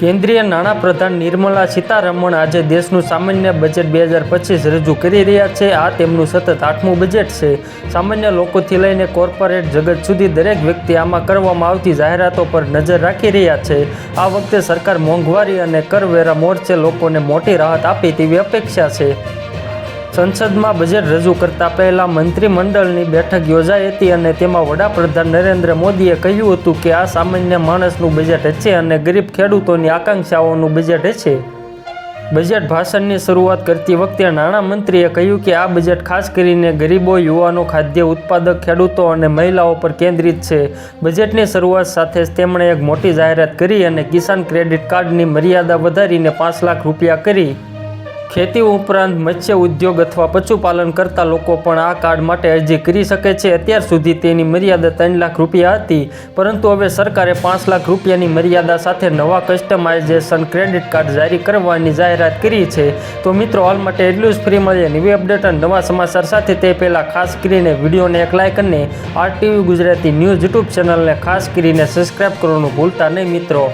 કેન્દ્રીય નાણાપ્રધાન નિર્મલા સીતારમણ આજે દેશનું સામાન્ય બજેટ બે હજાર પચીસ રજૂ કરી રહ્યા છે. આ તેમનું સતત આઠમું બજેટ છે. સામાન્ય લોકોથી લઈને કોર્પોરેટ જગત સુધી દરેક વ્યક્તિ આમાં કરવામાં આવતી જાહેરાતો પર નજર રાખી રહ્યા છે. આ વખતે સરકાર મોંઘવારી અને કરવેરા મોરચે લોકોને મોટી રાહત આપે તેવી અપેક્ષા છે. સંસદમાં બજેટ રજૂ કરતા પહેલા મંત્રીમંડળની બેઠક યોજાઈ હતી અને તેમાં વડાપ્રધાન નરેન્દ્ર મોદીએ કહ્યું હતું કે આ સામાન્ય માણસનું બજેટ છે અને ગરીબ ખેડૂતોની આકાંક્ષાઓનું બજેટ છે. બજેટ ભાષણની શરૂઆત કરતી વખતે નાણામંત્રીએ કહ્યું કે આ બજેટ ખાસ કરીને ગરીબો, યુવાનો, ખાદ્ય ઉત્પાદક, ખેડૂતો અને મહિલાઓ પર કેન્દ્રિત છે. બજેટની શરૂઆત સાથે જ તેમણે એક મોટી જાહેરાત કરી અને કિસાન ક્રેડિટ કાર્ડની મર્યાદા વધારીને પાંચ લાખ રૂપિયા કરી. ખેતી ઉપરાંત મત્સ્ય ઉદ્યોગ અથવા પશુપાલન કરતા લોકો પણ આ કાર્ડ માટે અરજી કરી શકે છે. અત્યાર સુધી તેની મર્યાદા ત્રણ લાખ રૂપિયા હતી, પરંતુ હવે સરકારે પાંચ લાખ રૂપિયાની મર્યાદા સાથે નવા કસ્ટમાઇઝેશન ક્રેડિટ કાર્ડ જારી કરવાની જાહેરાત કરી છે. તો મિત્રો, હાલ માટે એટલું જ ફ્રી મળીએ. નવી અપડેટ અને નવા સમાચાર સાથે તે પહેલાં ખાસ કરીને વિડીયોને એક લાઇક અને આરટીવી ગુજરાતી ન્યૂઝ યુટ્યુબ ચેનલને ખાસ કરીને સબસ્ક્રાઇબ કરવાનું ભૂલતા નહીં મિત્રો.